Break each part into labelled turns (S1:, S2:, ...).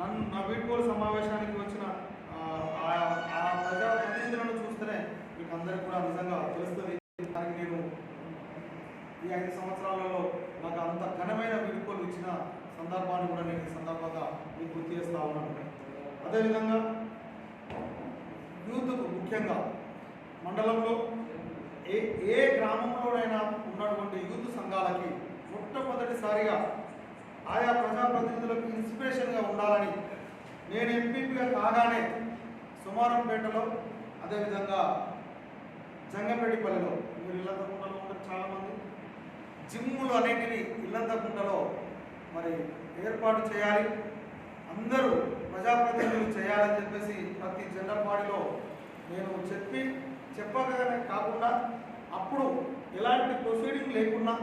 S1: నన్ను నా వీడ్కోలు సమావేశానికి వచ్చిన ఆ, ఆ- ప్రజా ప్రతినిధులను చూస్తేనే మీకు అందరికీ కూడా నిజంగా తెలుస్తుంది. దానికి నేను ఈ ఐదు సంవత్సరాలలో నాకు అంత ఘనమైన వీడ్కోలు ఇచ్చిన సందర్భాన్ని కూడా నేను ఈ సందర్భంగా మీకు గుర్తు చేస్తా ఉన్నాను. అదేవిధంగా యూత్కు ముఖ్యంగా మండలంలో ఏ ఏ గ్రామంలోనైనా ఉన్నటువంటి యూత్ సంఘాలకి మొట్టమొదటిసారిగా ఆయా ప్రజాప్రతినిధులకు ఇన్స్పిరేషన్గా ఉండాలని నేను ఎంపీపీగా కాగానే సుమారంపేటలో అదేవిధంగా జంగంపేటిపల్లిలో మీరు ఇల్లంతకుంటలో ఉంటారు చాలామంది జిమ్ములు అనేటివి ఇల్లంతకుంటలో మరి ఏర్పాటు చేయాలి. అందరూ ప్రజాప్రతినిధులు చేయాలని చెప్పేసి ప్రతి జెండర్ బాడీలో నేను చెప్పి చెప్పగానే కాకుండా అప్పుడు ఎలాంటి ప్రొసీడింగ్ లేకుండా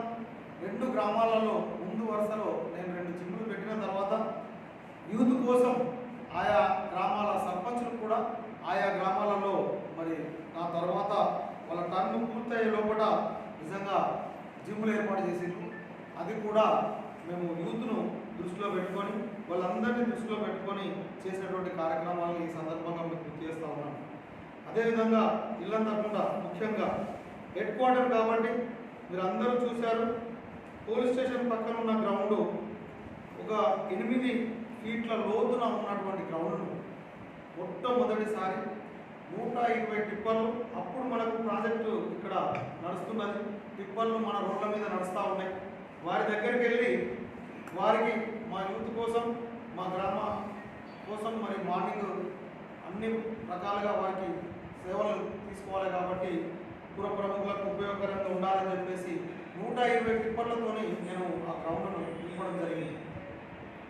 S1: రెండు గ్రామాలలో ముందు వరుసలో నేను రెండు జిమ్లు పెట్టిన తర్వాత యూత్ కోసం ఆయా గ్రామాల సర్పంచులు కూడా ఆయా గ్రామాలలో మరి నా తర్వాత వాళ్ళ టర్మ్ పూర్తయ్యే లోపల నిజంగా జిమ్లు ఏర్పాటు చేసిండ్రు. అది కూడా మేము యూత్ను దృష్టిలో పెట్టుకొని వాళ్ళందరినీ దృష్టిలో పెట్టుకొని చేసినటువంటి కార్యక్రమాలను ఈ సందర్భంగా మీకు గుర్తు చేస్తూ ఉన్నాను. అదేవిధంగా ఇల్లంతకుండా ముఖ్యంగా హెడ్ క్వార్టర్ కాబట్టి మీరు అందరూ చూశారు. పోలీస్ స్టేషన్ పక్కన ఉన్న గ్రౌండ్ ఒక ఎనిమిది ఫీట్ల లోతున ఉన్నటువంటి గ్రౌండ్ను మొట్టమొదటిసారి నూట ఇరవై టిప్పర్లు అప్పుడు మనకు ప్రాజెక్టు ఇక్కడ నడుస్తున్నది. టిప్పర్లు మన రోడ్ల మీద నడుస్తూ ఉన్నాయి. వారి దగ్గరికి వెళ్ళి వారికి మా యూత్ కోసం మా గ్రామ కోసం మరి మార్నింగ్ అన్ని రకాలుగా వారికి సేవలు తీసుకోవాలి కాబట్టి పుర ప్రముఖులకు ఉపయోగకరంగా ఉండాలని చెప్పేసి నూట ఇరవై టిప్పర్లతోని నేను ఆ గ్రౌండ్ను నింపడం జరిగింది.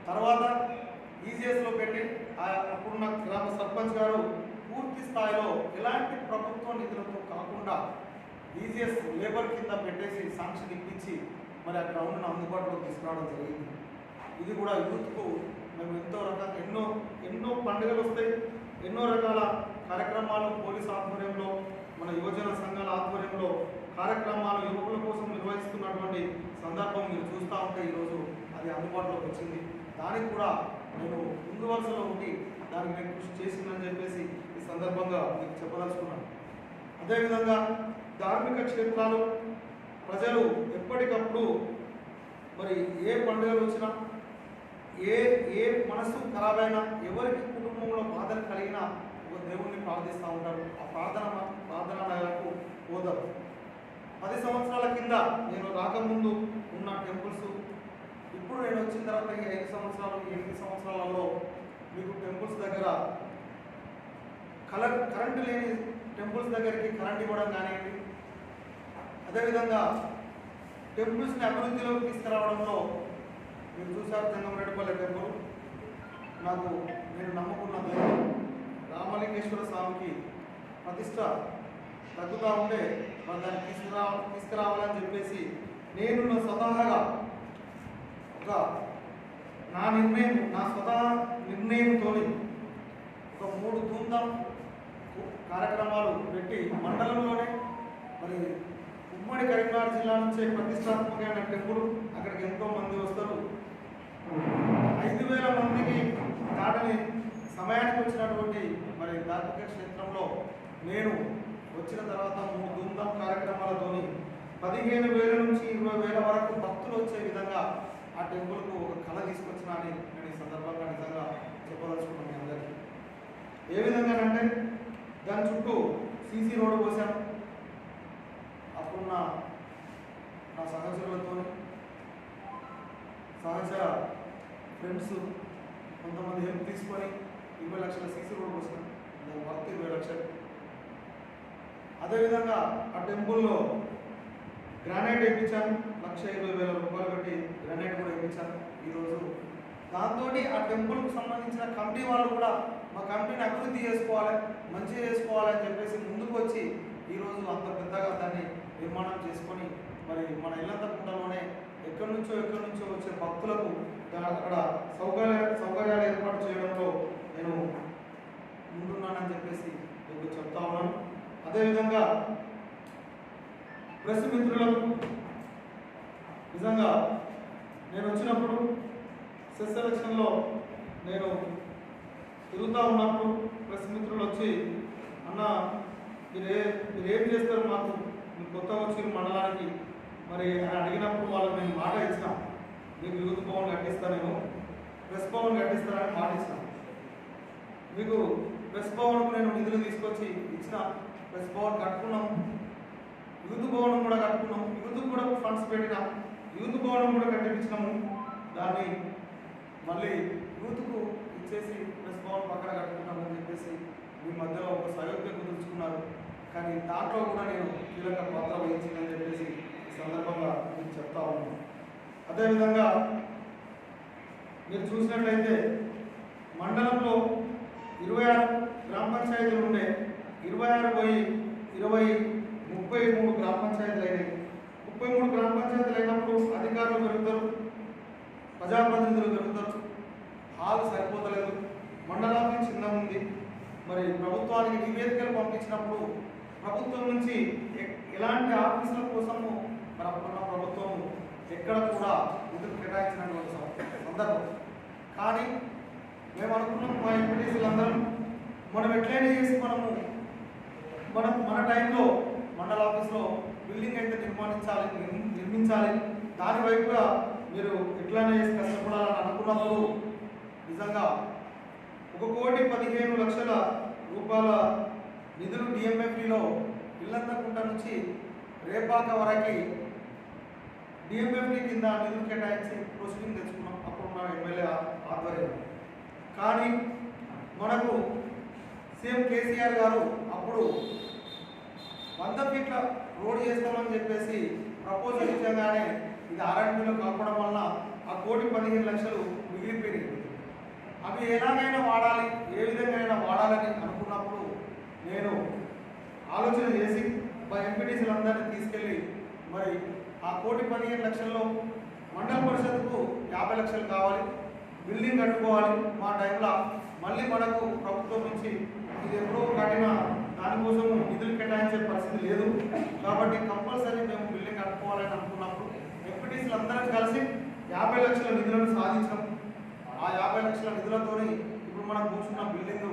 S1: తర్వాత ఈజీఎస్లో పెట్టి ఆ అప్పుడున్న గ్రామ సర్పంచ్ గారు పూర్తి స్థాయిలో ఎలాంటి ప్రభుత్వ నిధులతో కాకుండా ఈజీఎస్ లేబర్ కింద పెట్టేసి సాంక్షన్ ఇప్పించి మరి ఆ గ్రౌండ్ను అందుబాటులో తీసుకురావడం జరిగింది. ఇది కూడా యూత్కు మేము ఎంతో రకాల ఎన్నో ఎన్నో పండుగలు వస్తాయి ఎన్నో రకాల కార్యక్రమాలు పోలీస్ ఆధ్వర్యంలో మన యువజన సంఘాల ఆధ్వర్యంలో కార్యక్రమాలు యువకుల కోసం నిర్వహిస్తున్నటువంటి సందర్భం మీరు చూస్తూ ఉంటే ఈరోజు అది అందుబాటులోకి వచ్చింది. దానికి కూడా నేను ముందు వరుసలో ఉండి దానికి నేను కృషి చేసిందని చెప్పేసి ఈ సందర్భంగా మీకు చెప్పదలుచుకున్నాను. అదేవిధంగా ధార్మిక క్షేత్రాలు ప్రజలు ఎప్పటికప్పుడు మరి ఏ పండుగలు వచ్చినా ఏ ఏ మనసు ఖరాబ్ అయినా ఎవరికి కుటుంబంలో బాధలు కలిగినా ఒక దేవుణ్ణి ప్రార్థిస్తూ ఉంటారు. ఆ ప్రార్థన ప్రార్థనాలయాలకు పోదాం పది సంవత్సరాల కింద నేను రాకముందు ఉన్న టెంపుల్స్ ఇప్పుడు నేను వచ్చిన తర్వాత ఈ ఐదు సంవత్సరాలు ఎనిమిది సంవత్సరాలలో మీకు టెంపుల్స్ దగ్గర కలర్ కరెంటు లేని టెంపుల్స్ దగ్గరికి కరెంట్ ఇవ్వడం కానివ్వండి. అదేవిధంగా టెంపుల్స్ని అభివృద్ధిలోకి తీసుకురావడంలో మీరు చూశారు జంగమరెడ్డిపల్లి టెంపుల్. నాకు నేను నమ్ముకున్న దైవం రామలింగేశ్వర స్వామికి ప్రతిష్ట తగ్గుతూ ఉంటే మరి దాన్ని తీసుకురా తీసుకురావాలని చెప్పేసి నేను నా స్వతహాగా ఒక నా నిర్ణయం నా స్వతహా నిర్ణయంతో ఒక మూడు ధూమ్ధాం కార్యక్రమాలు పెట్టి మండలంలోనే మరి ఉమ్మడి కరీంనగర్ జిల్లా నుంచే ప్రతిష్టాత్మకమైన టెంపుల్ అక్కడికి ఎంతో మంది వస్తారు. ఐదు వేల మందికి దాటని సమయానికి వచ్చినటువంటి మరి ధార్మిక క్షేత్రంలో నేను వచ్చిన తర్వాత మూడు ధూమ్ధాం కార్యక్రమాలతోని పదిహేను వేల నుంచి ఇరవై వేల వరకు భక్తులు వచ్చే విధంగా ఆ టెంపుల్కు ఒక కళ తీసుకొచ్చిన అని నేను ఈ సందర్భంగా నిజంగా చెప్పదలుచుకున్నాను మీ అందరికీ. ఏ విధంగానంటే దాని చుట్టూ సీసీ రోడ్డు పోసాం అప్పుడున్న నా సహచరులతో సహచర ఫ్రెండ్స్ కొంతమంది హెల్ప్ తీసుకొని ఇరవై లక్షల సీసీ రోడ్డు పోసాం దాని ఇరవై లక్షలు. అదేవిధంగా ఆ టెంపుల్లో గ్రానైట్ వేయించాను. లక్ష ఇరవై వేల రూపాయలు పెట్టి గ్రానైట్ కూడా వేయించాను ఈరోజు. దాంతో ఆ టెంపుల్కి సంబంధించిన కమిటీ వాళ్ళు కూడా మా కమిటీని అభివృద్ధి చేసుకోవాలి మంచిగా చేసుకోవాలని చెప్పేసి ముందుకు వచ్చి ఈరోజు అంత పెద్దగా దాన్ని నిర్మాణం చేసుకొని మరి మన ఇల్లంతకుంటలోనే ఎక్కడి నుంచో ఎక్కడి నుంచో వచ్చే భక్తులకు అక్కడ సౌకర్య సౌకర్యాలు ఏర్పాటు చేయడంలో నేను ముందున్నానని చెప్పేసి మీకు చెప్తా ఉన్నాను. అదేవిధంగా ప్రెస్ మిత్రులకు నిజంగా నేను వచ్చినప్పుడు సెస్ ఎలక్షన్లో నేను తిరుగుతూ ఉన్నప్పుడు ప్రెస్ మిత్రులు వచ్చి అన్న మీరు ఏ మీరు ఏం చేస్తారు మాకు? మీరు కొత్తగా వచ్చిన మండలానికి. మరి అని అడిగినప్పుడు వాళ్ళకి నేను మాట ఇచ్చిన. మీకు యూత్ భవన్ కట్టిస్తానేమో ప్రెస్ భవన్ కట్టిస్తానని మాట ఇచ్చిన. మీకు ప్రెస్ భవన్కు నేను నిధులు తీసుకొచ్చి ఇచ్చిన. ప్రెస్ భవన్ కట్టుకున్నాం. యూత్ భవనం కూడా కట్టుకున్నాం. యూత్ కూడా ఫండ్స్ పెట్టినాం. యూత్ భవనం కూడా కట్టించినాము. దాన్ని మళ్ళీ యూత్కు ఇచ్చేసి ప్రెస్ భవన్ పక్కన కట్టుకున్నామని చెప్పేసి మీ మధ్యలో ఒక సయోగ్య కుదుర్చుకున్నారు. కానీ దాంట్లో కూడా నేను కీలక పాత్ర వహించిందని చెప్పేసి ఈ సందర్భంగా మీకు చెప్తా ఉన్నాను. అదేవిధంగా మీరు చూసినట్లయితే మండలంలో ఇరవై ఆరు గ్రామ పంచాయతీలు ఉండే ఇరవై ఆరు పోయి ఇరవై ముప్పై మూడు గ్రామ పంచాయతీలు అయినాయి. ముప్పై మూడు గ్రామ పంచాయతీలు అయినప్పుడు అధికారులు పెరుగుతారు ప్రజాప్రతినిధులు పెరుగుతారు. హాల్ సరిపోతలేదు. మండలానికి చిన్న ఉంది. మరి ప్రభుత్వానికి నివేదికలు పంపించినప్పుడు ప్రభుత్వం నుంచి ఎలాంటి ఆఫీసుల కోసము మన మన ప్రభుత్వం ఎక్కడ కూడా నిధులు కేటాయించినటువంటి సందర్భం. కానీ మేము అనుకున్నాం మా ఎంపీటీసీలందరం మనం ఎట్లయినా చేసి మనము మనం మన టైంలో మండల ఆఫీస్లో బిల్డింగ్ అయితే నిర్మాణించాలి నిర్మించాలి. దాని వైపుగా మీరు ఎట్లయినా కష్టపడాలని అనుకున్నప్పుడు నిజంగా ఒక కోటి పదిహేను లక్షల రూపాయల నిధులు డిఎంఎఫ్ఈలో ఇల్లంతకుంట నుంచి రేపాక వరకు డిఎంఎఫ్ఈ కింద నిధులు కేటాయించి ప్రొసీడింగ్ తెచ్చుకున్నాం. అప్పుడున్న ఎమ్మెల్యే ఆధ్వర్యం కానీ మనకు సీఎం కేసీఆర్ గారు అప్పుడు వంద ఫీట్ల రోడ్ చేస్తామని చెప్పేసి ప్రపోజల్ ఇచ్చగానే ఇది ఆర్ఎండ్బీలో కలపడం వలన ఆ కోటి పదిహేను లక్షలు మిగిలిపోయినాయి. అవి ఎలాగైనా వాడాలి ఏ విధంగా అయినా వాడాలని అనుకున్నప్పుడు నేను ఆలోచన చేసి మా ఎంపీటీసీలందరినీ తీసుకెళ్ళి మరి ఆ కోటి పదిహేను లక్షల్లో మండల పరిషత్కు యాభై లక్షలు కావాలి బిల్డింగ్ కట్టుకోవాలి మా టైంలో మళ్ళీ మనకు ప్రభుత్వం నుంచి ఇది ఎప్పుడో కట్టిన దానికోసం నిధులు కేటాయించే పరిస్థితి లేదు. కాబట్టి కంపల్సరీ మేము బిల్డింగ్ కట్టుకోవాలని అనుకున్నప్పుడు ఎంపీటీసీలు అందరం కలిసి యాభై లక్షల నిధులను సాధించాం. ఆ యాభై లక్షల నిధులతోని ఇప్పుడు మనం కూర్చున్న బిల్డింగ్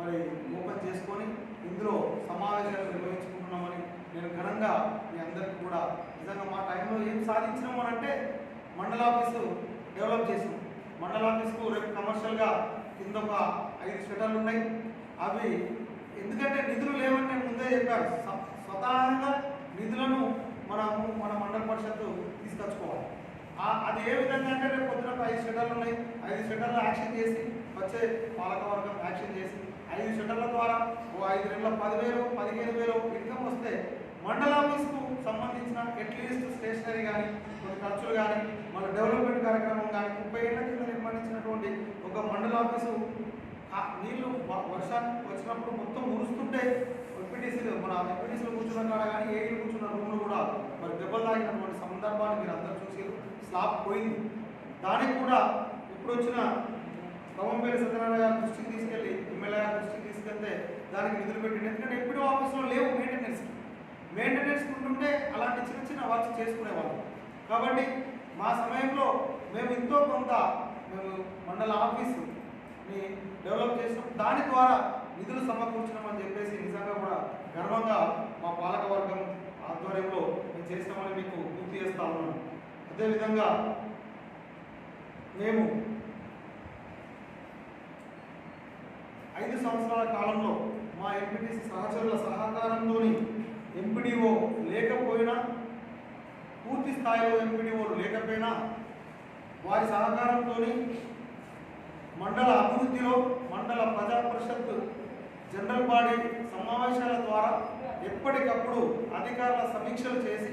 S1: మరి ఓపెన్ చేసుకొని ఇందులో సమావేశాలు నిర్వహించుకుంటున్నామని నేను ఘనంగా మీ అందరికీ కూడా నిజంగా మా టైంలో ఏం సాధించినాము అని అంటే మండల ఆఫీసు డెవలప్ చేసాం. మండల ఆఫీస్కు రేపు కమర్షియల్గా కింద ఒక ఐదు షటర్లు ఉన్నాయి. అవి ఎందుకంటే నిధులు లేవని నేను ముందే చెప్పాను. స్వ- స్వతహాగా నిధులను మనము మన మండల పరిషత్తు తీసుకొచ్చుకోవాలి. అది ఏ విధంగా అంటే రేపు పొద్దున ఐదు షెటర్లు ఉన్నాయి. ఐదు షెటర్లు యాక్షన్ చేసి వచ్చే పాలకవర్గం యాక్షన్ చేసి ఐదు షెటర్ల ద్వారా ఓ ఐదు నెలల పదివేలు పదిహేను వేలు ఇన్కమ్ వస్తే మండల ఆఫీస్కు సంబంధించిన అట్లీస్ట్ స్టేషనరీ కానీ కొన్ని ఖర్చులు కానీ మన డెవలప్మెంట్ కార్యక్రమం కానీ ముప్పై ఏళ్ళ కింద నిర్మించినటువంటి ఒక మండల ఆఫీసు నీళ్ళు వ- వర్షానికి వచ్చినప్పుడు మొత్తం మురుస్తుంటే ఎంపీటీసీలు మన ఎంపీటీసీలు కూర్చున్న కాడ కానీ ఏఈలు కూర్చున్న రూమ్లు కూడా మరి దెబ్బలు తాగినటువంటి సందర్భాన్ని మీరు అందరూ చూసి స్లాబ్ పోయింది. దానికి కూడా ఇప్పుడు వచ్చిన రవంపల్లి సత్యనారాయణ గారి దృష్టికి తీసుకెళ్ళి ఎమ్మెల్యే గారి దృష్టికి తీసుకెళ్తే దానికి నిధులు పెట్టింది ఎందుకంటే ఎప్పుడు ఆఫీస్లో లేవు మెయింటెనెన్స్ మెయింటెనెన్స్ ఉంటుంటే అలాంటి చిన్న చిన్న వర్క్స్ చేసుకునేవాళ్ళం. కాబట్టి మా సమయంలో మేము ఎంతో కొంత మేము మండల ఆఫీసుని డెవలప్ చేసినాం దాని ద్వారా నిధులు సమకూర్చినామని చెప్పేసి నిజంగా కూడా గర్వంగా మా పాలకవర్గం ఆధ్వర్యంలో మేము చేసినామని మీకు గుర్తు చేస్తా ఉన్నాను. అదేవిధంగా మేము ఐదు సంవత్సరాల కాలంలో మా ఎంపీటీసీ సహచరుల సహకారంతో ఎంపీడీఓ లేకపోయినా పూర్తి స్థాయిలో ఎంపీడీఓలు లేకపోయినా వారి సహకారంతో మండల అభివృద్ధిలో మండల ప్రజా పరిషత్ జనరల్ బాడీ సమావేశాల ద్వారా ఎప్పటికప్పుడు అధికారుల సమీక్షలు చేసి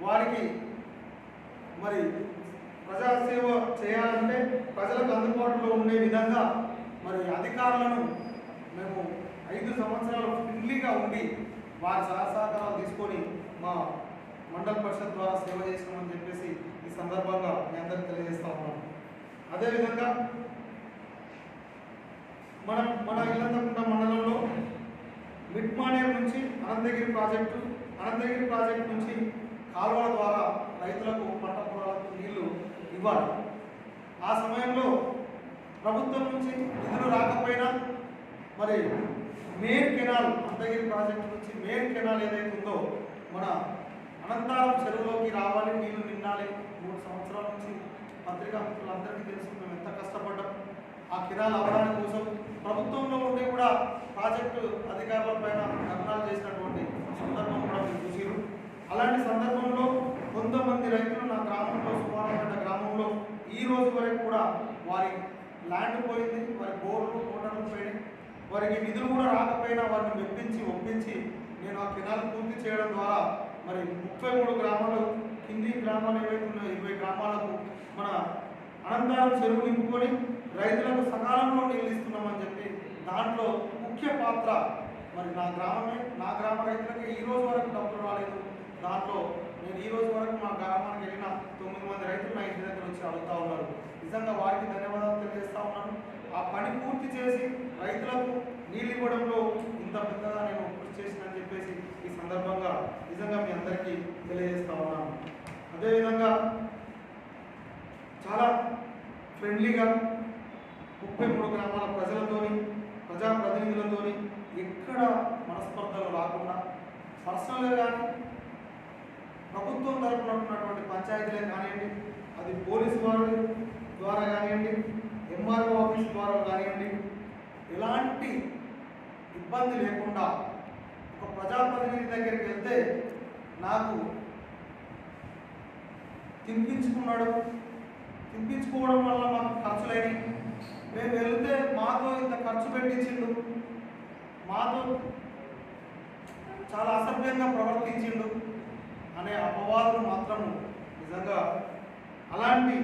S1: వారికి మరి ప్రజాసేవ చేయాలంటే ప్రజలకు అందుబాటులో ఉండే విధంగా మరి అధికారులను మేము ఐదు సంవత్సరాలు ఫ్రెండ్లీగా ఉండి వారి సహసహకారాలు తీసుకొని మా మండల పరిషత్ ద్వారా సేవ చేసినామని చెప్పేసి ఈ సందర్భంగా మీ అందరికీ తెలియజేస్తా ఉన్నాను అదేవిధంగా మనం మన ఇల్లంతకుంట మండలంలో మిట్మానేర్ నుంచి అనంతగిరి ప్రాజెక్టు అనంతగిరి ప్రాజెక్టు నుంచి కాలువల ద్వారా రైతులకు పంట పొలాలకు నీళ్ళు ఇవ్వాలి. ఆ సమయంలో ప్రభుత్వం నుంచి నిధులు రాకపోయినా మరి మెయిన్ కెనాల్ అంతగిరి ప్రాజెక్టు నుంచి మెయిన్ కెనాల్ ఏదైతే ఉందో మన అనంతారం చెరువులోకి రావాలి నీళ్ళు నిండాలి. మూడు సంవత్సరాల నుంచి పత్రికా మిత్రులందరికీ తెలుసు మేము ఎంత కష్టపడ్డాం. ఆ కెనాల్ అవడానికి కోసం ప్రభుత్వంలో ఉండి కూడా ప్రాజెక్టు అధికారుల పైన ధర్నాలు చేసినటువంటి సందర్భం కూడా మీరు చూసారు అలాంటి సందర్భంలో కొంతమంది రైతులు నా గ్రామంలో సుమారు గ్రామంలో ఈ రోజు వరకు కూడా వారి ల్యాండ్ పోయింది వారి బోర్లు మోటార్లు పోయినాయి. వారికి నిధులు కూడా రాకపోయినా వారిని మెప్పించి ఒప్పించి నేను ఆ కెనాల్ పూర్తి చేయడం ద్వారా మరి ముప్పై మూడు గ్రామాలు కింది గ్రామాలు ఏవైతే ఉన్నాయో ఇరవై గ్రామాలకు మన అనంతరం చెరువు నింపుకొని రైతులకు సకాలంలో నీళ్ళు ఇస్తున్నామని చెప్పి దాంట్లో ముఖ్య పాత్ర మరి నా గ్రామమే నా గ్రామ రైతులకు ఈ రోజు వరకు డబ్బులు రాలేదు. దాంట్లో నేను ఈ రోజు వరకు మా గ్రామానికి వెళ్ళిన తొమ్మిది మంది రైతులు నా ఇంటి దగ్గర వచ్చి అడుగుతా ఉన్నారు. నిజంగా వారికి ధన్యవాదాలు తెలియజేస్తా ఉన్నాను. ఆ పని పూర్తి చేసి రైతులకు నీళ్ళు ఇవ్వడంలో ఇంత పెద్దగా నేను కృషి చేసినని చెప్పేసి ఈ సందర్భంగా నిజంగా మీ అందరికీ తెలియజేస్తా ఉన్నాను. అదేవిధంగా చాలా ఫ్రెండ్లీగా ముప్పై మూడు గ్రామాల ప్రజలతోని ప్రజాప్రతినిధులతోని ఎక్కడ మనస్పర్ధలు రాకుండా పర్సనల్గా కానీ ప్రభుత్వం తరపున ఉన్నటువంటి పంచాయతీలే కానివ్వండి అది పోలీసు వారి ద్వారా కానివ్వండి ఎంఆర్ఓ ఆఫీస్ ద్వారా కానివ్వండి ఎలాంటి ఇబ్బంది లేకుండా ఒక ప్రజాప్రతినిధి దగ్గరికి వెళ్తే నాకు తినిపించుకున్నాడు. తినిపించుకోవడం వల్ల మాకు ఖర్చులేని మేము వెళ్తే మాతో ఇంత ఖర్చు పెట్టించిండు. మాతో చాలా అసభ్యంగా ప్రవర్తించిండు అనే అపవాదులు మాత్రం నిజంగా అలాంటి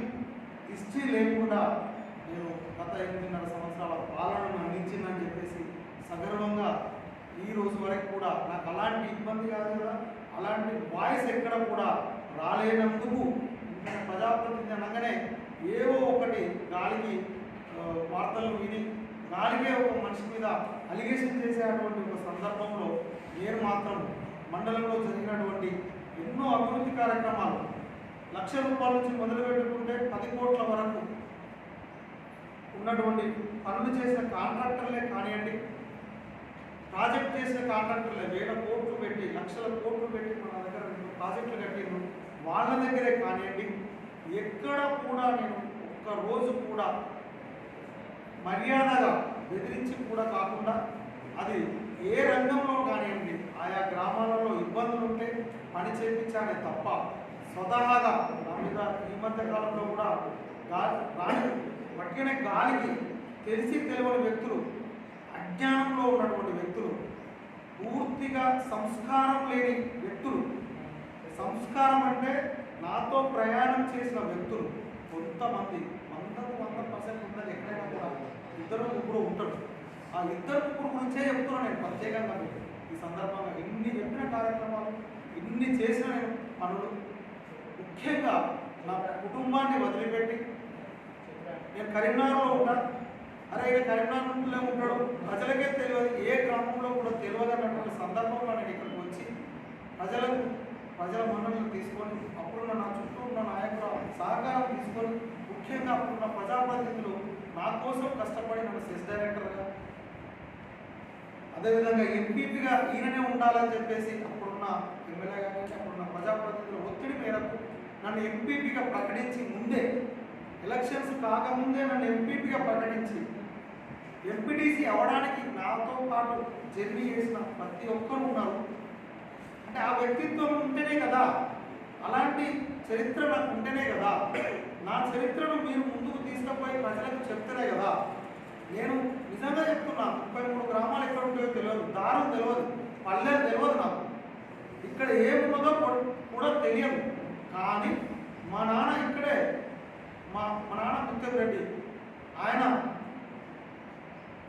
S1: హిస్టరీ లేకుండా నేను గత ఎనిమిదిన్నర సంవత్సరాల పాలనను అందించిందని చెప్పేసి సగర్వంగా ఈ రోజు వరకు కూడా నాకు అలాంటి ఇబ్బంది కాదు కదా అలాంటి వాయిస్ ఎక్కడ కూడా రాలేనందుకు నేను ప్రజాప్రతినిధి అనగానే ఏవో ఒకటి గాలికి వార్తలు విని గాలికే ఒక మనిషి మీద అలిగేషన్ చేసేటువంటి ఒక సందర్భంలో నేను మాత్రం మండలంలో జరిగినటువంటి ఎన్నో అభివృద్ధి కార్యక్రమాలు లక్ష రూపాయల నుంచి మొదలు పెట్టుకుంటే పది కోట్ల వరకు ఉన్నటువంటి పనులు చేసిన కాంట్రాక్టర్లే కానివ్వండి ప్రాజెక్ట్ చేసిన కాంట్రాక్టర్లే వేల కోట్లు పెట్టి లక్షల కోట్లు పెట్టి మన దగ్గర రెండు ప్రాజెక్టులు కట్టిండ్రు. వాళ్ళ దగ్గరే కానివ్వండి ఎక్కడ కూడా నేను ఒక్క రోజు కూడా మర్యాదగా బెదిరించి కూడా కాకుండా అది ఏ రంగంలో కానివ్వండి ఆయా గ్రామాలలో ఇబ్బందులు ఉంటే పని చేయించాలి తప్ప స్వతహాగా నా మీద ఈ మధ్య కాలంలో కూడా గాలి రాని పట్టిన గాలికి తెలిసి తెలియని వ్యక్తులు అజ్ఞానంలో ఉన్నటువంటి వ్యక్తులు పూర్తిగా సంస్కారం లేని వ్యక్తులు సంస్కారం అంటే నాతో ప్రయాణం చేసిన వ్యక్తులు కొంతమంది వందకు వంద పర్సెంట్ ఉన్నది ఎక్కడైనా కూడా ఇద్దరు ముగ్గురు ఉంటాడు ఆ ఇద్దరు ముగ్గురు గురించే చెప్తున్నాను నేను ప్రత్యేకంగా మీకు. ఈ సందర్భంగా ఇన్ని చెప్పిన కార్యక్రమాలు ఇన్ని చేసిన నేను పనులు ముఖ్యంగా నా కుటుంబాన్ని వదిలిపెట్టి నేను కరీంనగర్లో ఉంటా. అరే ఇక కరీంనగర్లో ఉంటాడు. ప్రజలకే తెలియదు ఏ గ్రామంలో కూడా తెలియదు అన్నటువంటి సందర్భంలో నేను ఇక్కడికి వచ్చి ప్రజలకు ప్రజల మనల్ని తీసుకొని అప్పుడున్న నా చుట్టూ ఉన్న నాయకుల సహకారం తీసుకొని ముఖ్యంగా అప్పుడున్న ప్రజాప్రతినిధులు నా కోసం కష్టపడి నన్ను సెస్ డైరెక్టర్గా అదేవిధంగా ఎంపీపీగా ఈయననే ఉండాలని చెప్పేసి అప్పుడున్న ఎమ్మెల్యే కానీ అప్పుడున్న ప్రజాప్రతినిధుల ఒత్తిడి మేరకు నన్ను ఎంపీపీగా ప్రకటించి ముందే ఎలక్షన్స్ కాకముందే నన్ను ఎంపీపీగా ప్రకటించి ఎంపీటీసీ అవడానికి నాతో పాటు జర్నీ చేసిన ప్రతి ఒక్కరు ఉన్నారు. అంటే ఆ వ్యక్తిత్వం ఉంటేనే కదా అలాంటి చరిత్ర నాకు ఉంటేనే కదా నా చరిత్రను మీరు ముందుకు తీసుకుపోయి ప్రజలకు చెప్తేనే కదా. నేను నిజంగా చెప్తున్నా ముప్పై మూడు గ్రామాలు ఎక్కడ ఉంటాయో తెలియదు. దారం తెలియదు. పల్లెలు తెలియదు నాకు. ఇక్కడ ఏమున్నదో కూడా- కూడా తెలియదు. కానీ మా నాన్న ఇక్కడే మా మా నాన్న ముత్యం రెడ్డి. ఆయన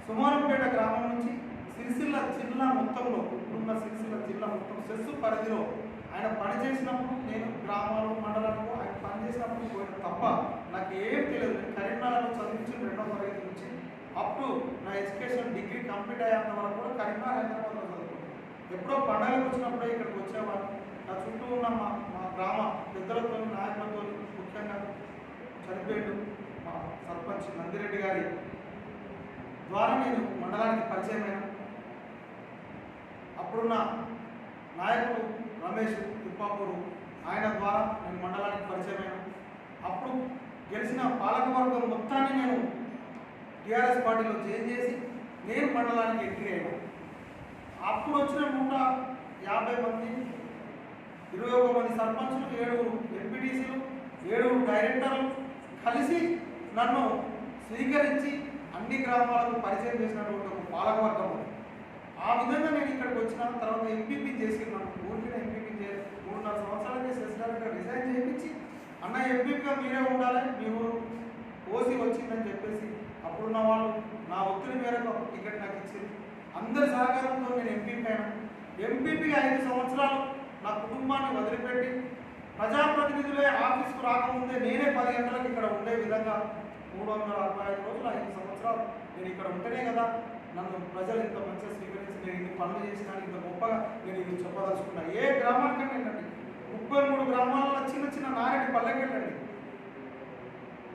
S1: సుమారంపేట గ్రామం నుంచి సిరిసిల్ల జిల్లా మొత్తంలో ఇప్పుడున్న సిరిసిల్ల జిల్లా మొత్తం సెస్సు పరిధిలో ఆయన పనిచేసినప్పుడు నేను గ్రామాలు మండలాలకు ఆయన పనిచేసినప్పుడు పోయిన తప్ప నాకు ఏం తెలియదు. నేను కరీంనగర్లో చదివించిన రెండో తరగతి నుంచి అప్ టు నా ఎడ్యుకేషన్ డిగ్రీ కంప్లీట్ అయ్యేంత వరకు కూడా కరీంనగర్ హైదరాబాద్లో చదువుకున్నాను ఎప్పుడో పండగలకు వచ్చినప్పుడే ఇక్కడికి వచ్చేవాడు నా చుట్టూ ఉన్న మా మా గ్రామ పెద్దలతో నాయకులతో ముఖ్యంగా చనిపోయాడు మా సర్పంచ్ నందిరెడ్డి గారి ద్వారా నేను మండలానికి పరిచయమైన. అప్పుడున్న నాయకుడు రమేష్ తిప్పాపూరు ఆయన ద్వారా నేను మండలానికి పరిచయమైన. అప్పుడు గెలిచిన పాలకవర్గం మొత్తాన్ని నేను టీఆర్ఎస్ పార్టీలో చేంజ్ చేసి నేను మండలానికి ఎంట్రీ అయ్యాను అప్పుడు వచ్చిన నూట యాభై మంది ఇరవై ఒక మంది సర్పంచులు ఏడుగురు ఎంపీటీసీలు ఏడుగురు డైరెక్టర్లు కలిసి నన్ను స్వీకరించి అన్ని గ్రామాలకు పరిచయం చేసినటువంటి ఒక పాలకవర్గం ఉంది. ఆ విధంగా నేను ఇక్కడికి వచ్చిన తర్వాత ఎంపీపీ చేసి నన్ను ఊరికిన ఎంపీపీ చే మూడున్నర సంవత్సరాలకి చేసి డైరెక్టర్ రిజైన్ చేయించి అన్న ఎంపీపీగా మీరే ఉండాలి. మీ ఊరు ఓసీ వచ్చిందని చెప్పేసి అప్పుడున్న వాళ్ళు నా ఒత్తిడి మేరకు ఒక టికెట్ నాకు ఇచ్చింది. అందరి సహకారంతో నేను ఎంపీపీ అయినా. ఎంపీపీగా ఐదు సంవత్సరాలు నా కుటుంబాన్ని వదిలిపెట్టి ప్రజాప్రతినిధులే ఆఫీస్కు రాకముందే నేనే పది గంటలకు ఇక్కడ ఉండే విధంగా మూడు వందల అరవై ఐదు రోజులు ఐదు సంవత్సరాలు నేను ఇక్కడ ఉంటేనే కదా నన్ను ప్రజలు ఇంత మంచిగా పనులు చేసినా ఇంత గొప్పగా నేను ఇది చెప్పదలుచుకున్నా. ఏ గ్రామానికన్నా వెళ్ళండి ముప్పై మూడు గ్రామాలలో చిన్న చిన్న నారెడ్డి పల్లెకెళ్ళండి.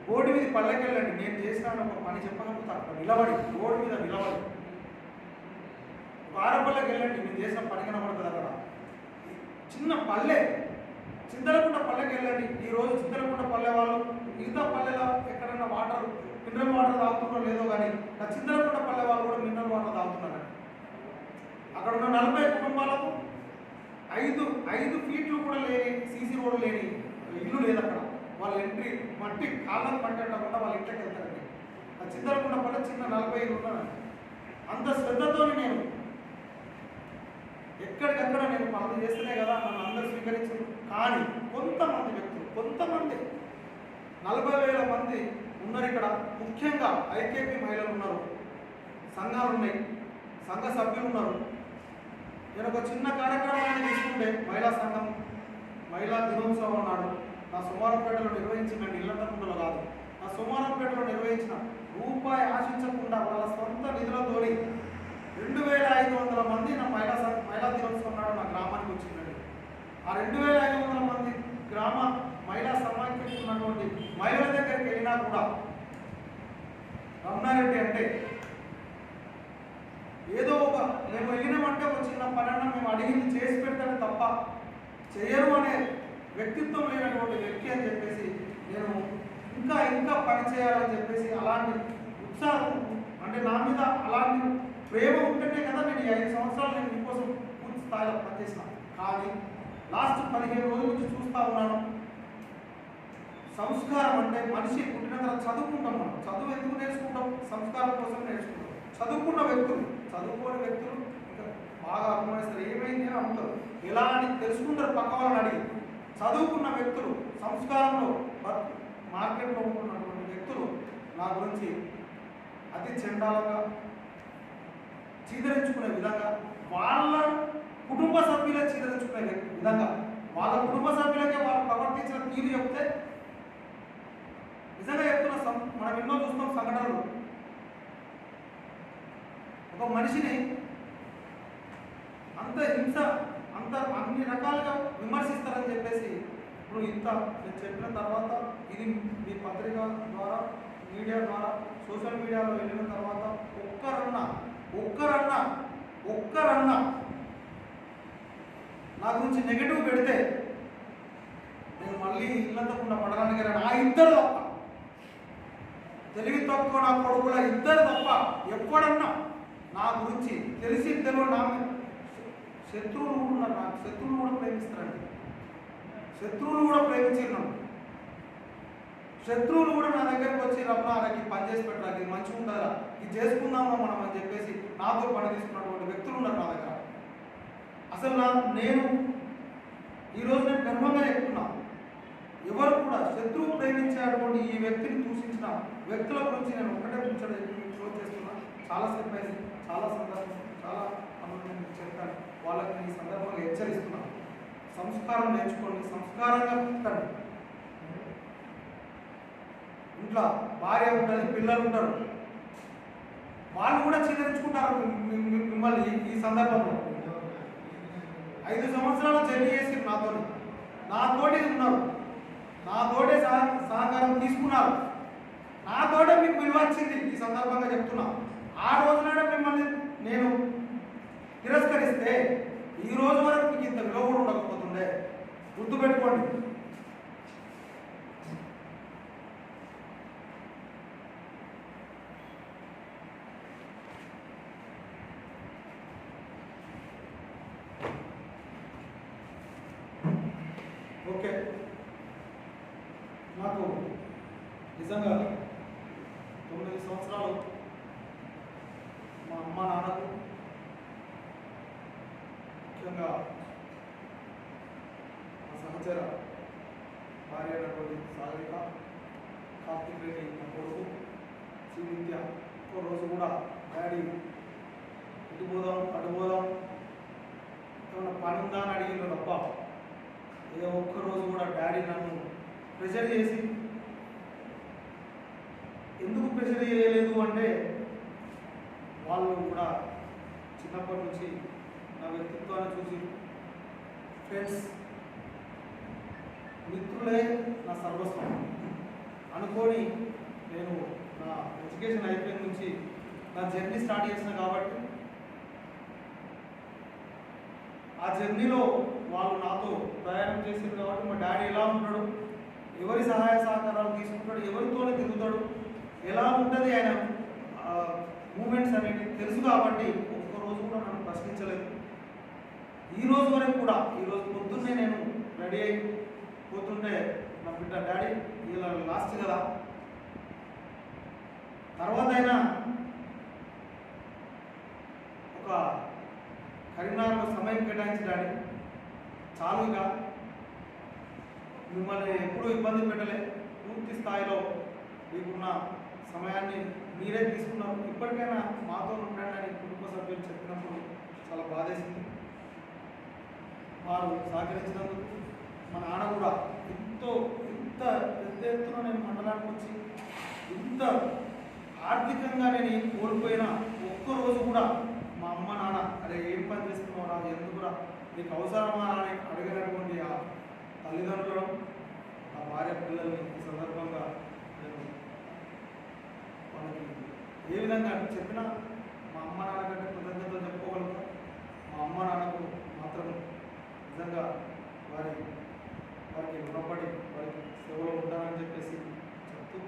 S1: రోడ్డు మీద పల్లెకెళ్ళండి. నేను చేసినాను ఒక పని చెప్పగలుగుతా. అక్కడ నిలబడి రోడ్డు మీద నిలబడి. వారపల్లెకి వెళ్ళండి నేను చేసిన పని కనబడుతుంది అక్కడ? చిన్న పల్లె చింతలకుంట పల్లెకి వెళ్ళండి ఈ రోజు చింతలకుంట పల్లె వాళ్ళు మిగతా పల్లెలో ఎక్కడైనా వాటర్ మినరల్ వాటర్ తాగుతున్నారో లేదో కానీ నా చింతలకుంట పల్లె వాళ్ళు కూడా మినరల్ వాటర్ తాగుతున్నారు అక్కడ ఉన్న నలభై కుటుంబాలకు ఐదు ఐదు ఫీట్లు కూడా లేని సీసీ రోడ్డు లేని ఇల్లు లేదు అక్కడ. వాళ్ళ ఎంట్రీ మట్టి కాళ్ళకు పట్టకుండా వాళ్ళ ఇంట్లోకి వెళ్తారండి. ఆ చిందరకుండా పల్లె చిన్న నలభై ఐదు ఉన్నారండి. అంత శ్రద్ధతో నేను ఎక్కడికక్కడ నేను పనులు చేస్తేనే కదా నన్ను అందరూ స్వీకరించారు. కానీ కొంతమంది వ్యక్తులు కొంతమంది నలభై వేల మంది ఉన్నారు ఇక్కడ. ముఖ్యంగా ఐకేపీ మహిళలు ఉన్నారు. సంఘాలు ఉన్నాయి. సంఘ సభ్యులు ఉన్నారు. నేను ఒక చిన్న కార్యక్రమాన్ని తీసుకుంటే మహిళా సంఘం మహిళా దినోత్సవం నాడు నా సోమారంపేటలో నిర్వహించిన ఇల్లంతకుండలో కాదు. నా సోమారంపేటలో నిర్వహించిన రూపాయి ఆశించకుండా వాళ్ళ సొంత నిధులతోని రెండు వేల ఐదు వందల మంది నా మహిళా సంఘ మహిళా దినోత్సవం నాడు నా గ్రామానికి వచ్చిందండి. ఆ రెండు వేల ఐదు వందల మంది గ్రామ మహిళా సమాఖ్యకు ఉన్నటువంటి మహిళల దగ్గరికి వెళ్ళినా కూడా రమణారెడ్డి అంటే ఏదో ఒక మేము వెళ్ళినామంటే ఒక చిన్న పనన్న మేము అడిగింది చేసి పెడతాను తప్ప చేయరు అనే వ్యక్తిత్వం లేనటువంటి వ్యక్తి అని చెప్పేసి నేను ఇంకా ఇంకా పని చేయాలని చెప్పేసి అలాంటి ఉత్సాహం అంటే నా మీద అలాంటి ప్రేమ ఉంటుంటే కదా నేను ఈ ఐదు సంవత్సరాలు నేను మీకోసం పూర్తి స్థాయిలో పనిచేసిన. కానీ లాస్ట్ పదిహేను రోజుల నుంచి చూస్తా ఉన్నాను. సంస్కారం అంటే మనిషి పుట్టిన తర్వాత చదువుకుంటాం మనం. చదువు ఎందుకు నేర్చుకుంటాం? సంస్కారం కోసం నేర్చుకుంటాం. చదువుకున్న వ్యక్తులు చదువుకోని వ్యక్తులు ఇంకా బాగా అభిమానిస్తారు ఏమైంది అని అంటారు ఇలా అని తెలుసుకుంటారు పక్క వాళ్ళని అడిగి. చదువుకున్న వ్యక్తులు సంస్కారంలో మార్కెట్లో ఉంటున్నటువంటి వ్యక్తులు నా గురించి అతి చెండాలంగా చీదరించుకునే విధంగా వాళ్ళ కుటుంబ సభ్యులే చీదరించుకునే విధంగా వాళ్ళ కుటుంబ సభ్యులకే వాళ్ళు ప్రవర్తించిన తీరు చెప్తే నిజంగా చెప్తున్న సం- మనం ఎన్నో చూస్తాం సంఘటనలు ఒక మనిషిని అంత హింస అంత అన్ని రకాలుగా విమర్శిస్తారని చెప్పేసి ఇప్పుడు ఇంత నేను చెప్పిన తర్వాత ఇది మీ పత్రిక ద్వారా మీడియా ద్వారా సోషల్ మీడియాలో వెళ్ళిన తర్వాత ఒక్కరన్నా ఒక్కరన్నా ఒక్కరన్నా నా గురించి నెగిటివ్ పెడితే నేను మళ్ళీ ఇల్లంతకుండా పడడానికి వెళ్ళాను. ఆ ఇద్దరు తప్ప తెలివి తక్కువ నా కొడుకుల ఇద్దరు తప్ప ఎప్పుడన్నా నా గురించి తెలిసి తెలియని నా శత్రువులు కూడా ఉన్నారు నాకు. శత్రువులు కూడా ప్రేమిస్తారండి. శత్రువులు కూడా ప్రేమించారు శత్రువులు కూడా నా దగ్గరకు వచ్చి రమ్మా నాకు ఈ పని చేసి పెట్టరా ఇది మంచిగా ఉండాలా ఇది చేసుకుందామా మనం? అని చెప్పేసి నాతో పని తీసుకున్నటువంటి వ్యక్తులు ఉన్నారు నా దగ్గర. అసలు నా నేను ఈరోజు నేను గర్వంగా చెప్తున్నా. ఎవరు కూడా శత్రువు ప్రేమించేటువంటి ఈ వ్యక్తిని దూషించిన వ్యక్తుల గురించి నేను ఒకటే ముచ్చట క్లోజ్ చేస్తున్నా. చాలాసేపు అయింది. చాలా సందర్భం చాలా పనులు నేను వాళ్ళకి ఈ సందర్భంగా హెచ్చరిస్తున్నాను. సంస్కారం నేర్చుకోండి సంస్కారంగా పుట్టండి. ఇంట్లో భార్య ఉంటుంది పిల్లలు ఉంటారు. వాళ్ళు కూడా చిదరించుకుంటారు మిమ్మల్ని ఈ- సందర్భంలో. ఐదు సంవత్సరాలు జర్నీ చేసి నాతో నాతోటే ఉన్నారు. నాతోటే సహ సహకారం తీసుకున్నారు. నాతోటే మీకు విలువ వచ్చింది. ఈ సందర్భంగా చెప్తున్నాను ఆ రోజునాడే మిమ్మల్ని నేను తిరస్కరిస్తే ఈ రోజు వరకు మీకు ఇంత విలువ కూడా ఉండకపోతుండే. గుర్తుపెట్టుకోండి ఓకే నాకు నిజంగా తొమ్మిది సంవత్సరాలు మా అమ్మ నాన్నకు ముఖ్యంగా మా సహచర భార్య అయినటువంటి సాగరిక కార్తీక్ రెడ్డి నా కొడుకు శ్రీ విద్య ఒక్క రోజు కూడా డాడీ ఇటు పోదాం అటు పోదాం ఏమైనా పని ఉందా అని అడిగిన తప్ప ఏ ఒక్క రోజు కూడా డాడీ నన్ను ప్రెషర్ చేసి ఎందుకు ప్రెషర్ చేయలేదు? అంటే వాళ్ళు కూడా చిన్నప్పటి నుంచి నా వ్యక్తిత్వాన్ని చూసి ఫ్రెండ్స్ మిత్రులే నా సర్వస్వం. అనుకొని నేను నా ఎడ్యుకేషన్ అయిపోయిన నుంచి నా జర్నీ స్టార్ట్ చేసిన కాబట్టి ఆ జర్నీలో వాళ్ళు నాతో ప్రయాణం చేసింది కాబట్టి మా డాడీ ఎలా ఉంటాడు? ఎవరి సహాయ సహకారాలు తీసుకుంటాడు? ఎవరితోనే తిరుగుతాడు? ఎలా ఉంటుంది ఆయన మూమెంట్స్ అనేవి తెలుసు కాబట్టి ఒక్కరోజు కూడా నన్ను ప్రశ్నించలేదు. ఈ రోజు వరకు కూడా ఈరోజు పొద్దున్నే నేను రెడీ అయి పోతుంటే నా బిడ్డ డాడీ ఇలా లాస్ట్ కదా. తర్వాత అయినా ఒక కరీంనగర్లో సమయం కేటాయించడానికి చాలుగా. మిమ్మల్ని ఎప్పుడూ ఇబ్బంది పెట్టలే. పూర్తి స్థాయిలో మీకున్న సమయాన్ని మీరే తీసుకున్నారు. ఇప్పటికైనా మాతో ఉండండి అని కుటుంబ సభ్యులు చెప్పినప్పుడు చాలా బాధేసింది. వారు సహకరించినందుకు మా నాన్న కూడా ఎంతో ఇంత పెద్ద ఎత్తున నేను మండలానికి వచ్చి ఇంత ఆర్థికంగా నేను కోల్పోయిన ఒక్కరోజు ఒక్క రోజు కూడా మా అమ్మ నాన్న అరే ఏం పని చేస్తున్నావు రా ఎందుకురా? నీకు అవసరమా అని అడిగినటువంటి ఆ తల్లిదండ్రులను ఆ భార్య పిల్లల్ని ఈ సందర్భంగా నేను వాళ్ళకి ఏ విధంగా చెప్పినా మా అమ్మ నాన్న కంటే కృతజ్ఞతలు చెప్పుకోగలుగుతా. మా అమ్మ నాన్నకు మాత్రం నిజంగా వారి వారికి రుణపడి వారికి సేవలో ఉంటానని చెప్పేసి చెప్తూ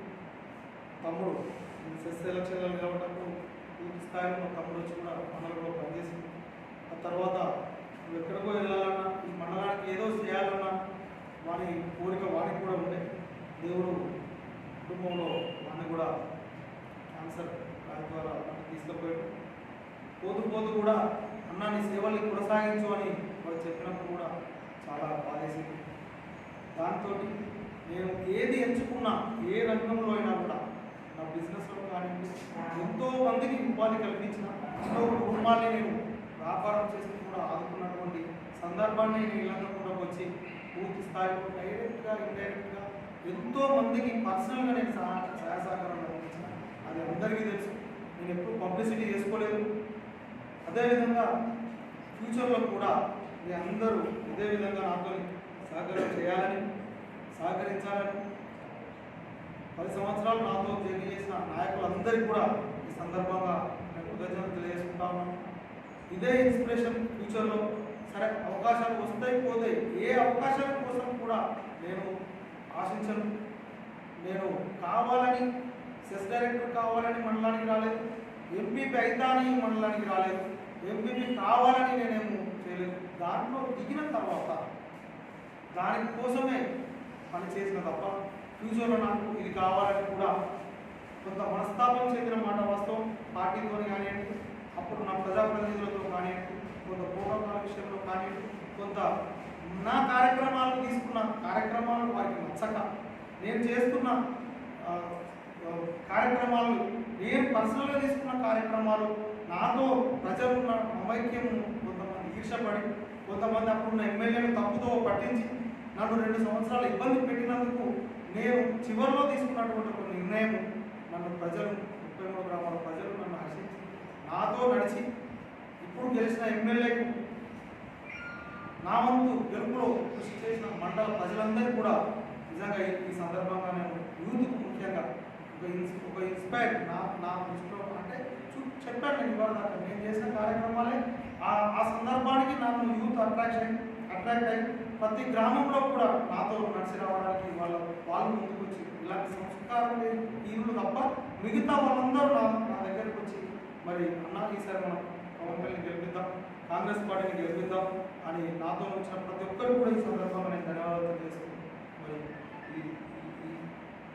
S1: తమ్ముడు సెస్ ఎలక్షన్లో నిలబడినప్పుడు పూర్తి స్థాయిలో తమ్ముడు వచ్చి కూడా మండలంలో పనిచేసింది ఆ తర్వాత నువ్వు ఎక్కడికో వెళ్ళాలన్నా ఈ మండలానికి ఏదో చేయాలన్నా వాని కోరిక వారికి కూడా ఉండే. దేవుడు కుటుంబంలో వాడిని కూడా క్యాన్సర్ దాని ద్వారా తీసుకుపోయాడు. పోతూ పోతూ కూడా అన్న నీ సేవల్ని కొనసాగించు అని వాడు చెప్పినప్పుడు కూడా చాలా బాధేసింది. దాంతో నేను ఏది ఎంచుకున్నా ఏ రంగంలో అయినా కూడా నా బిజినెస్లో కానీ ఎంతో మందికి ఉపాధి కల్పించిన ఎంతో కుటుంబాన్ని నేను వ్యాపారం చేసి కూడా ఆదుకున్నటువంటి సందర్భాన్ని నేను కూడా వచ్చి పూర్తి స్థాయిలో డైరెక్ట్గా ఇండైరెక్ట్గా ఎంతో మందికి పర్సనల్గా నేను సహా సహాయ సహకారం అందించిన. అది అందరికీ తెలుసు. నేను ఎప్పుడు పబ్లిసిటీ చేసుకోలేదు. అదేవిధంగా ఫ్యూచర్లో కూడా మీ అందరూ ఇదే విధంగా నాతో సహకారం చేయాలని సహకరించాలని పది సంవత్సరాలు నాతో జర్నీ చేసిన నాయకులందరికీ కూడా ఈ సందర్భంగా నేను కృతజ్ఞతలు తెలియజేసుకుంటా ఉన్నాను. ఇదే ఇన్స్పిరేషన్ ఫ్యూచర్లో సరే అవకాశాలు వస్తాయి పోతాయి. ఏ అవకాశాల కోసం కూడా నేను ఆశించను. నేను కావాలని సెస్ డైరెక్టర్ కావాలని మండలానికి రాలేదు. ఎంపీపీ అయితాని మండలానికి రాలేదు. ఎంపీపీ కావాలని నేనేమో చేయలేదు. దాంట్లో దిగిన తర్వాత దానికోసమే కోసమే పని చేసిన తప్ప ఫ్యూచర్లో నాకు ఇది కావాలని కూడా కొంత మనస్తాపం చెందిన మాట వాస్తవం. పార్టీతో కానివ్వండి అప్పుడు నా ప్రజాప్రతినిధులతో కానివ్వండి కొంత ప్రోటోకాల్ విషయంలో కానీ కొంత నా కార్యక్రమాలు తీసుకున్న కార్యక్రమాలు వారికి నచ్చక నేను చేస్తున్న కార్యక్రమాలు నేను పర్సనల్గా తీసుకున్న కార్యక్రమాలు నాతో ప్రజలున్న అమైక్యము కొంతమంది ఈర్షపడి కొంతమంది అప్పుడున్న ఎమ్మెల్యేను తప్పుతో పట్టించి నన్ను రెండు సంవత్సరాలు ఇబ్బంది పెట్టినందుకు నేను చివరిలో తీసుకున్నటువంటి ఒక నిర్ణయం నన్ను ప్రజలు ముప్పై మూడు గ్రామాల ప్రజలు నన్ను హర్షించి నాతో నడిచి ఇప్పుడు గెలిచిన ఎమ్మెల్యేకు నా వంతు గెలుపులో కృషి చేసిన మండల ప్రజలందరూ కూడా నిజంగా ఈ- సందర్భంగా నేను యూత్ ముఖ్యంగా ఒక ఇన్స్ ఒక ఇన్స్పైర్ నా నా దృష్టిలో అంటే చూ చెప్పాను నేను ఇవాళ దాకా. నేను చేసిన కార్యక్రమాలే ఆ ఆ సందర్భానికి నన్ను యూత్ అట్రాక్షన్ అట్రాక్ట్ అయ్యి ప్రతి గ్రామంలో కూడా నాతో నడిచి రావడానికి వాళ్ళ వాళ్ళు ముందుకు వచ్చి ఇలాంటి సంస్కారం లేని హీరులు తప్ప మిగతా వాళ్ళందరూ నా నా దగ్గరికి వచ్చి మరి అన్న ఈసారి మనం మమ్మల్ని గెలిపిద్దాం కాంగ్రెస్ పార్టీని గెలిపిద్దాం అని నాతో వచ్చిన ప్రతి ఒక్కరు కూడా ఈ సందర్భంగా నేను ధన్యవాదాలు తెలియజేస్తున్నాను. మరి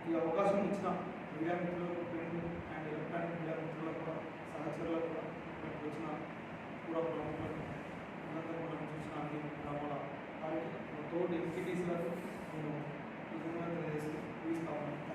S1: ఈ అవకాశం ఇచ్చిన మీడియా మిత్రులకు ప్రింట్ అండ్ ఎలక్ట్రానిక్ మీడియా మిత్రులకు కూడా సహచరులకు కూడా వచ్చిన కూడా ప్రముఖులకు అనంతరం చూసిన అన్ని గ్రామాల వారికి తోటి ఎంపీటీసీలకు నేను నిజంగా తెలియజేస్తూ తీసుకున్నాను